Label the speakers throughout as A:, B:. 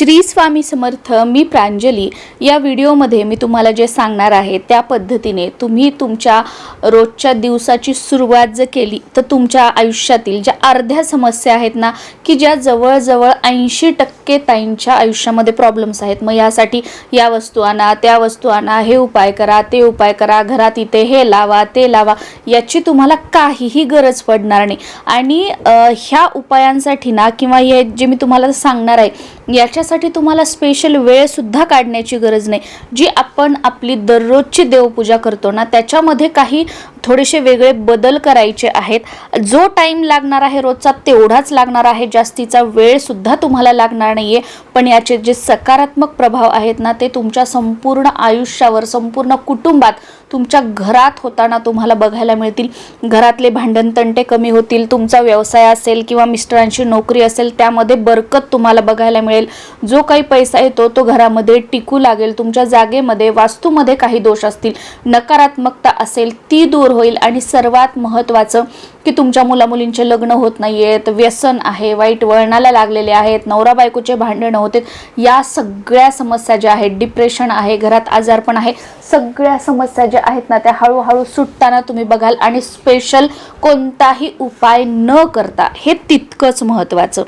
A: श्री स्वामी समर्थ मी प्रांजली. या व्हिडिओमध्ये मी तुम्हाला जे सांगणार आहे त्या पद्धतीने तुम्ही तुमच्या रोजच्या दिवसाची सुरुवात जर केली तर तुमच्या आयुष्यातील ज्या अर्ध्या समस्या आहेत ना की ज्या जवळजवळ ऐंशी टक्के ताईंच्या आयुष्यामध्ये प्रॉब्लेम्स आहेत. मग यासाठी या वस्तू आणा त्या वस्तू आणा हे उपाय करा ते उपाय करा घरात इथे हे लावा ते लावा याची तुम्हाला काहीही गरज पडणार नाही. आणि ह्या उपायांसाठी ना किंवा हे जे मी तुम्हाला सांगणार आहे याच्या त्यासाठी तुम्हाला स्पेशल वेळसुद्धा काढण्याची गरज नाही. जी आपण आपली दररोजची देवपूजा करतो ना त्याच्यामध्ये काही थोडेसे वेगळे बदल करायचे आहेत. जो टाईम लागणार आहे रोजचा तेवढाच लागणार आहे. जास्तीचा वेळसुद्धा तुम्हाला लागणार नाही आहे पण याचे जे सकारात्मक प्रभाव आहेत ना ते तुमच्या संपूर्ण आयुष्यावर संपूर्ण कुटुंबात तुमच्या घरात होताना तुम्हाला बघायला मिळतील. घरातले भांडणतंटे कमी होतील तुमचा व्यवसाय असेल किंवा मिस्टरांची नोकरी असेल त्यामध्ये बरकत तुम्हाला बघायला मिळेल. जो काही पैसा येतो तो घरामध्ये टिकू लागेल. तुमच्या जागेमध्ये वास्तूमध्ये काही दोष असतील. नकारात्मकता असेल ती दूर होईल. आणि सर्वात महत्त्वाचं की तुमच्या मुलामुलींचे लग्न होत नाही आहेत व्यसन आहे वाईट वळणाला लागलेले आहेत नवरा बायकोचे भांडणं होते. या सगळ्या समस्या ज्या आहेत डिप्रेशन आहे घरात आजारपण आहे सगळ्या समस्या ज्या आहेत ना त्या हळूहळू सुटताना तुम्ही बघाल आणि स्पेशल कोणताही उपाय न करता हे तितकंच महत्त्वाचं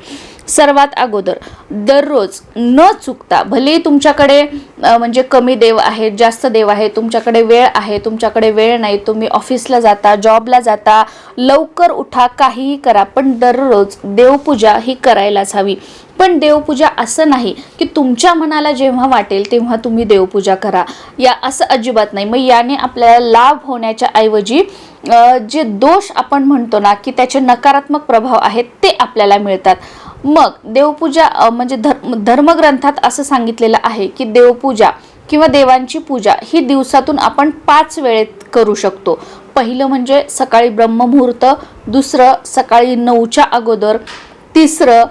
A: सर्वात अगोदर. दररोज न चुकता भले तुमच्याकडे म्हणजे कमी देव आहेत जास्त देव आहे तुमच्याकडे वेळ आहे तुमच्याकडे वेळ नाही तुम्ही ऑफिसला जाता जॉबला जाता लवकर उठा काहीही करा पण दररोज देवपूजा ही करायलाच हवी. पण देवपूजा असं नाही की तुमच्या मनाला जेव्हा वाटेल तेव्हा तुम्ही देवपूजा करा. या असं अजिबात नाही. मग याने आपल्याला लाभ होण्याच्या ऐवजी जे दोष आपण म्हणतो ना की त्याचे नकारात्मक प्रभाव आहेत ते आपल्याला मिळतात. मग देवपूजा म्हणजे धर्म धर्मग्रंथात असं सांगितलेलं आहे की देवपूजा किंवा देवांची पूजा ही दिवसातून आपण पाच वेळेत करू शकतो. पहिलं म्हणजे सकाळी ब्रह्ममुहूर्त दुसरं सकाळी नऊच्या अगोदर तिसरं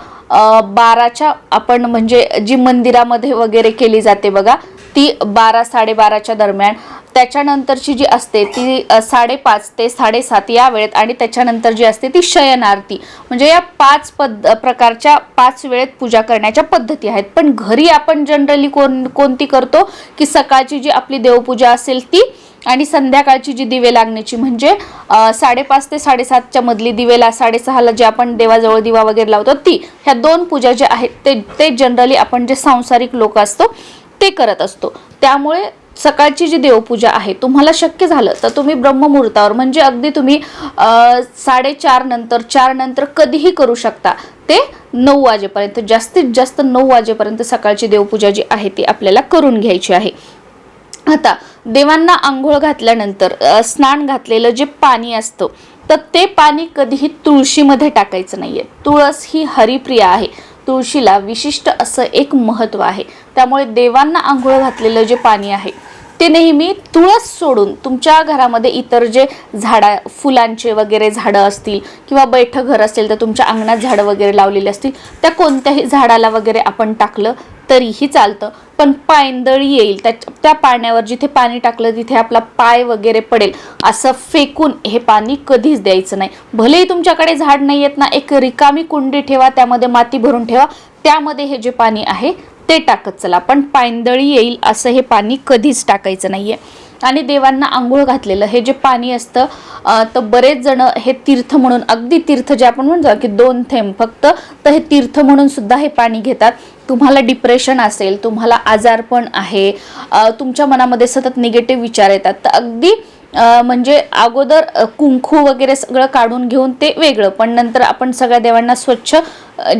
A: बाराच्या आपण म्हणजे जी मंदिरामध्ये वगैरे केली जाते बघा ती बारा साडेबाराच्या दरम्यान. त्याच्यानंतरची जी असते ती साडेपाच ते साडेसात या वेळेत आणि त्याच्यानंतर जी असते ती शयन आरती म्हणजे या पाच पद प्रकारच्या पाच वेळेत पूजा करण्याच्या पद्धती आहेत. पण घरी आपण जनरली कोण कोणती करतो की सकाळची जी आपली देवपूजा असेल ती आणि संध्याकाळची जी दिवे लागण्याची म्हणजे साडेपाच ते साडेसातच्या मधली दिवेला साडेसहाला जे आपण देवाजवळ दिवा वगैरे लावतो ती ह्या दोन पूजा ज्या आहेत ते ते जनरली आपण जे सांसारिक लोक असतो ते करत असतो. त्यामुळे सकाळची जी देवपूजा आहे तुम्हाला शक्य झालं तर तुम्ही ब्रह्ममुहूर्तावर म्हणजे अगदी तुम्ही साडेचार नंतर चार नंतर कधीही करू शकता ते नऊ वाजेपर्यंत जास्तीत जास्त नऊ वाजेपर्यंत सकाळची देवपूजा जी आहे ती आपल्याला करून घ्यायची आहे. आता देवांना आंघोळ घातल्यानंतर स्नान घातलेलं जे पाणी असतं तर ते पाणी कधीही तुळशीमध्ये टाकायचं नाहीये. तुळस ही हरिप्रिया आहे. तुळशीला विशिष्ट असं एक महत्त्व आहे. त्यामुळे देवांना आंघोळ घातलेलं जे पाणी आहे ते नेहमी तुळस सोडून तुमच्या घरामध्ये इतर जे झाडा फुलांचे वगैरे झाडं असतील किंवा बैठं घर असेल तर तुमच्या अंगणात झाडं वगैरे लावलेली असतील त्या कोणत्याही झाडाला वगैरे आपण टाकलं तरीही चालतं. पण पायंदळी येईल. त्या त्या पाण्यावर जिथे पाणी टाकलं तिथे आपला पाय वगैरे पडेल. असं फेकून हे पाणी कधीच द्यायचं नाही. भलेही तुमच्याकडे झाड नाही आहेत ना एक रिकामी कुंडी ठेवा त्यामध्ये माती भरून ठेवा. त्यामध्ये हे जे पाणी आहे ते टाकत चला. पण पायंदळी येईल असं हे पाणी कधीच टाकायचं नाहीये. आणि देवांना आंघोळ घातलेलं. हे जे पाणी असतं तर बरेच जण हे तीर्थ म्हणून अगदी तीर्थ जे आपण म्हणतो की दोन थेंब फक्त तर हे तीर्थ म्हणून सुद्धा हे पाणी घेतात. तुम्हाला डिप्रेशन असेल तुम्हाला आजारपण आहे तुमच्या मनामध्ये सतत निगेटिव्ह विचार येतात. तर अगदी म्हणजे अगोदर कुंकू वगैरे सगळं काढून घेऊन ते वेगळं. पण नंतर आपण सगळ्या देवांना स्वच्छ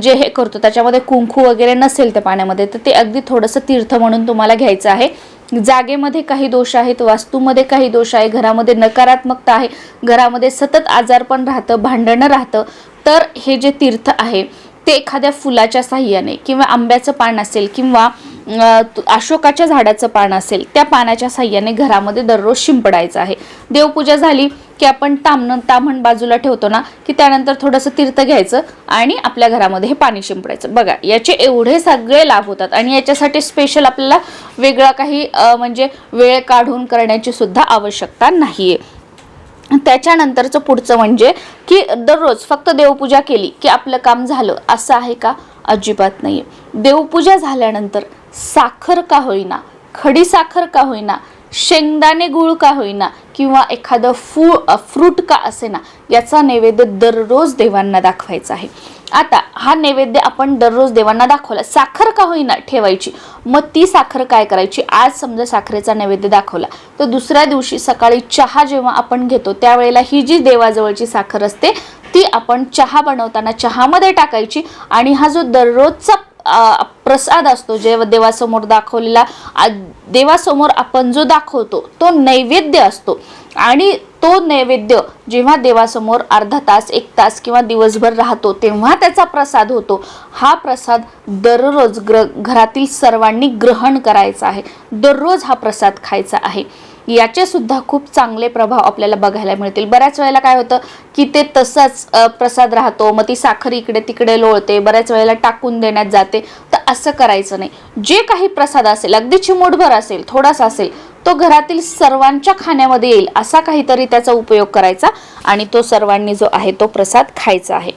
A: जे हे करतो त्याच्यामध्ये कुंकू वगैरे नसेल त्या पाण्यामध्ये तर ते अगदी थोडंसं तीर्थ म्हणून तुम्हाला घ्यायचं आहे. जागेमध्ये काही दोष आहेत वास्तूमध्ये काही दोष आहे घरामध्ये नकारात्मकता आहे घरामध्ये सतत आजारपण राहतं भांडणं राहतं तर हे जे तीर्थ आहे ते एखाद्या फुलाच्या साह्याने किंवा आंब्याचं पान असेल किंवा अशोकाच्या झाडाचं पान असेल त्या पानाच्या साह्याने घरामध्ये दररोज शिंपडायचं आहे. देवपूजा झाली की आपण तामण तामण बाजूला ठेवतो ना की त्यानंतर थोडंसं तीर्थ घ्यायचं आणि आपल्या घरामध्ये हे पाणी शिंपडायचं. बघा याचे एवढे सगळे लाभ होतात आणि याच्यासाठी स्पेशल आपल्याला वेगळा काही म्हणजे वेळ काढून करण्याची सुद्धा आवश्यकता नाही आहे त्याच्यानंतरचं पुढचं म्हणजे की दररोज फक्त देवपूजा केली की आपलं काम झालं असं आहे का? अजिबात नाही देवपूजा झाल्यानंतर साखर का होईना खडी साखर का होईना शेंगदाणे गुळ का होईना किंवा एखादं फू फ्रूट का असेना याचा नैवेद्य दररोज देवांना दाखवायचा आहे. आता हा नैवेद्य आपण दररोज देवांना दाखवला साखर का होईना ठेवायची? मग ती साखर काय करायची? आज समजा साखरेचा नैवेद्य दाखवला तर दुसऱ्या दिवशी सकाळी चहा जेव्हा आपण घेतो त्यावेळेला ही जी देवाजवळची साखर असते ती आपण चहा बनवताना चहामध्ये टाकायची आणि हा जो दररोजचा प्रसाद असतो जे देवासमोर दाखवलेला. देवासमोर आपण जो दाखवतो तो नैवेद्य असतो. आणि तो नैवेद्य जेव्हा देवासमोर अर्धा तास एक तास किंवा दिवसभर राहतो तेव्हा त्याचा प्रसाद होतो. हा प्रसाद दररोज ग्र घरातील सर्वांनी ग्रहण करायचा आहे. दररोज हा प्रसाद खायचा आहे. याचे सुद्धा खूप चांगले प्रभाव आपल्याला बघायला मिळतील. बऱ्याच वेळेला काय होतं की ते तसंच प्रसाद राहतो मग ती साखर इकडे तिकडे लोळते बऱ्याच वेळेला टाकून देण्यात जाते. तर असं करायचं नाही. जे काही प्रसाद असेल अगदी चिमूटभर असेल थोडासा असेल तो घरातील सर्वांच्या खाण्यामध्ये येईल असा काहीतरी त्याचा उपयोग करायचा आणि तो सर्वांनी जो आहे तो प्रसाद खायचा आहे.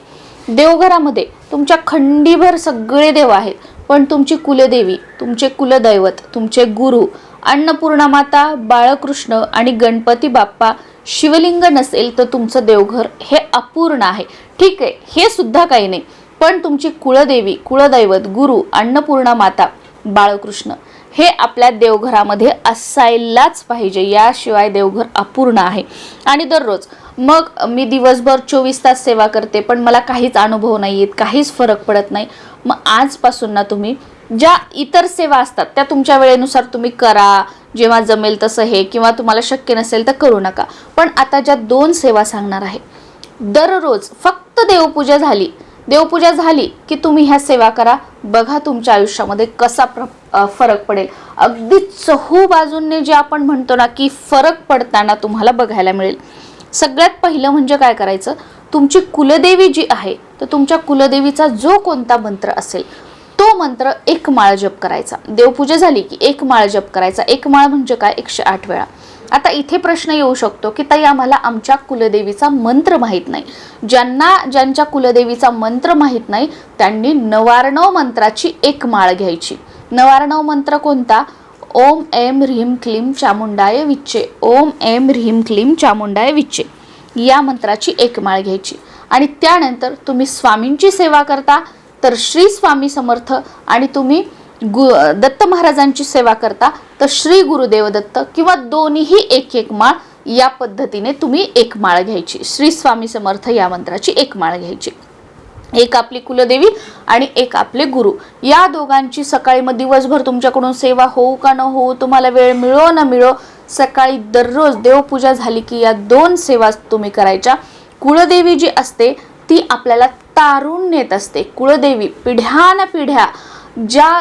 A: देवघरामध्ये तुमच्या खंडीभर सगळे देव आहेत पण तुमची कुलदेवी तुमचे कुलदैवत तुमचे गुरु अन्नपूर्णा माता बाळकृष्ण आणि गणपती बाप्पा शिवलिंग नसेल तर तुमचं देवघर हे अपूर्ण आहे. ठीक आहे हे सुद्धा काही नाही. पण तुमची कुळदेवी कुळदैवत गुरु अन्नपूर्णा माता बाळकृष्ण हे आपल्या देवघरामध्ये असायलाच पाहिजे. याशिवाय देवघर अपूर्ण आहे. आणि दररोज मग मी दिवसभर चोवीस तास सेवा करते पण मला काहीच अनुभव नाही येत काहीच फरक पडत नाही. मग आजपासून ना तुम्ही ज्या इतर सेवा असतात त्या तुमच्या वेळेनुसार तुम्ही करा जेव्हा जमेल तसं हे किंवा तुम्हाला शक्य नसेल तर करू नका. पण आता ज्या दोन सेवा सांगणार आहे दररोज फक्त देवपूजा झाली देवपूजा झाली की तुम्ही ह्या सेवा करा. बघा तुमच्या आयुष्यामध्ये कसा प्र फरक पडेल. अगदी चहू बाजूंनी जे आपण म्हणतो ना की फरक पडताना तुम्हाला बघायला मिळेल. सगळ्यात पहिलं म्हणजे काय करायचं? तुमची कुलदेवी जी आहे तर तुमच्या कुलदेवीचा जो कोणता मंत्र असेल तो मंत्र एक माळ जप करायचा. देवपूजा झाली की एक माळ जप करायचा. एक माळ म्हणजे काय? एकशे आठ वेळा. आता इथे प्रश्न येऊ शकतो की ताई आम्हाला आमच्या कुलदेवीचा मंत्र माहीत नाही. ज्यांना ज्यांच्या कुलदेवीचा मंत्र माहीत नाही त्यांनी नवारणव मंत्राची एक माळ घ्यायची. नवारणव मंत्र कोणता? ओम एम ह्रीम क्लीम चामुंडाय विच्चे. ओम एम ह्रीम क्लीम चामुंडाय विच्चे. या मंत्राची एक माळ घ्यायची. आणि त्यानंतर तुम्ही स्वामींची सेवा करता. तर श्री स्वामी समर्थ आणि तुम्ही गु दत्त महाराजांची सेवा करता तर श्री गुरुदेव दत्त किंवा दोन्हीही एक एक माळ या पद्धतीने तुम्ही एक माळ घ्यायची. श्री स्वामी समर्थ या मंत्राची एक माळ घ्यायची. एक आपली कुलदेवी आणि एक आपले गुरु. या दोघांची सकाळी मग दिवसभर तुमच्याकडून सेवा होऊ का न होऊ तुम्हाला वेळ मिळो न मिळो सकाळी दररोज देवपूजा झाली की या दोन सेवा तुम्ही करायच्या. कुळदेवी जी असते ती आपल्याला तारून नेत असते. कुळदेवी पिढ्यान पिढ्या ज्या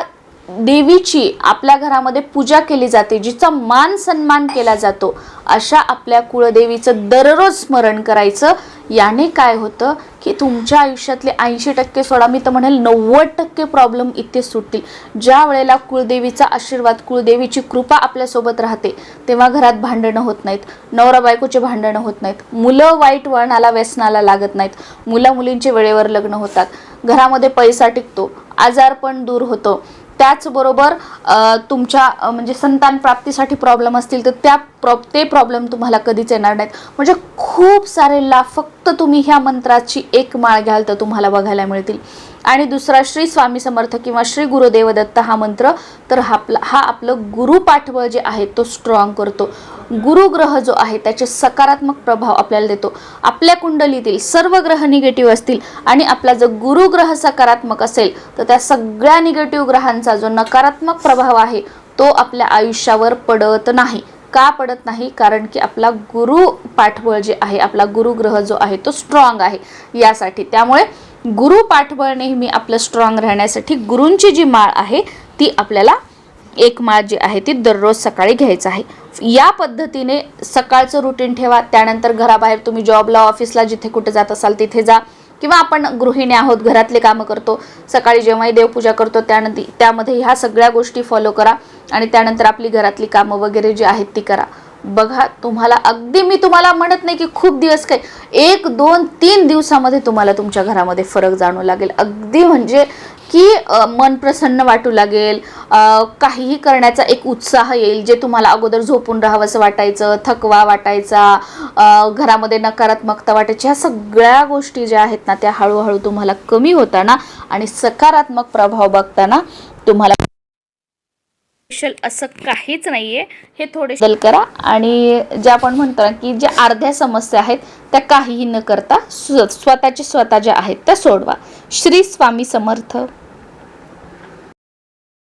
A: देवीची आपल्या घरामध्ये पूजा केली जाते जिचा मान सन्मान केला जातो अशा आपल्या कुळदेवीचं दररोज स्मरण करायचं. याने काय होतं? की तुमच्या आयुष्यातले ऐंशी टक्के सोडा. मी तर म्हणेल नव्वद टक्के प्रॉब्लेम इथे सुटतील. ज्या वेळेला कुळदेवीचा आशीर्वाद कुळदेवीची कृपा आपल्यासोबत राहते तेव्हा घरात भांडणं होत नाहीत. नवरा बायकोचे भांडणं होत नाहीत. मुलं वाईट वळणाला व्यसनाला लागत नाहीत. मुला मुलींचे वेळेवर लग्न होतात. घरामध्ये पैसा टिकतो. आजारपण दूर होतं. त्याचबरोबर तुमच्या म्हणजे संतान प्राप्तीसाठी प्रॉब्लेम असतील तर त्या प्रॉ ते प्रॉब्लेम तुम्हाला कधीच येणार नाहीत. म्हणजे खूप सारे लाभ फक्त तुम्ही ह्या मंत्राची एक माळ घ्याल तर तुम्हाला बघायला मिळतील. आणि दुसरा श्री स्वामी समर्थ किंवा श्री गुरुदेव दत्त हा मंत्र तर हा आपला हा आपलं गुरु पाठबळ जे आहे तो स्ट्रॉंग करतो. गुरुग्रह जो आहे त्याचे सकारात्मक प्रभाव आपल्याला देतो. आपल्या कुंडलीतील सर्व ग्रह निगेटिव्ह असतील आणि आपला जर गुरुग्रह सकारात्मक असेल तर त्या सगळ्या निगेटिव्ह ग्रहांचा जो नकारात्मक प्रभाव आहे तो आपल्या आयुष्यावर पडत नाही. का पडत नाही? कारण की आपला गुरु पाठबळ जे आहे आपला गुरुग्रह जो आहे तो स्ट्रॉंग आहे. यासाठी त्यामुळे गुरु पाठबळ नेहमी आपलं स्ट्रॉंग राहण्यासाठी गुरूंची जी माळ आहे ती आपल्याला एक माळ जी आहे ती दररोज सकाळी घ्यायचं आहे. या पद्धतीने सकाळचं रुटीन ठेवा त्यानंतर घराबाहेर तुम्ही जॉबला ऑफिसला जिथे कुठे जात असाल तिथे जा. किंवा आपण गृहिणी आहोत घरातले कामं करतो सकाळी जेव्हाही देवपूजा करतो त्यानंतर त्यामध्ये ह्या सगळ्या गोष्टी फॉलो करा. आणि त्यानंतर आपली घरातली कामं वगैरे जी आहेत ती करा. बघा तुम्हाला अगदी मी तुम्हाला म्हणत नाही की खूप दिवस काही एक दोन तीन दिवसामध्ये तुम्हाला तुमच्या घरामध्ये फरक जाणू लागेल. अगदी म्हणजे की मन प्रसन्न वाटू लागेल काहीही करण्याचा एक उत्साह येईल जे तुम्हाला अगोदर झोपून राहावंसं वाटायचं थकवा वाटायचा घरामध्ये नकारात्मकता वाटायची ह्या सगळ्या गोष्टी ज्या आहेत ना त्या हळूहळू तुम्हाला कमी होताना आणि सकारात्मक प्रभाव बघताना तुम्हाला स्पेशल असं काहीच नाहीये. हे थोडे बदल करा आणि जे आपण म्हणतो ना की ज्या अर्ध्या समस्या आहेत त्या काहीही न करता स्वतःच्या स्वतः ज्या आहेत त्या सोडवा. श्री स्वामी समर्थ.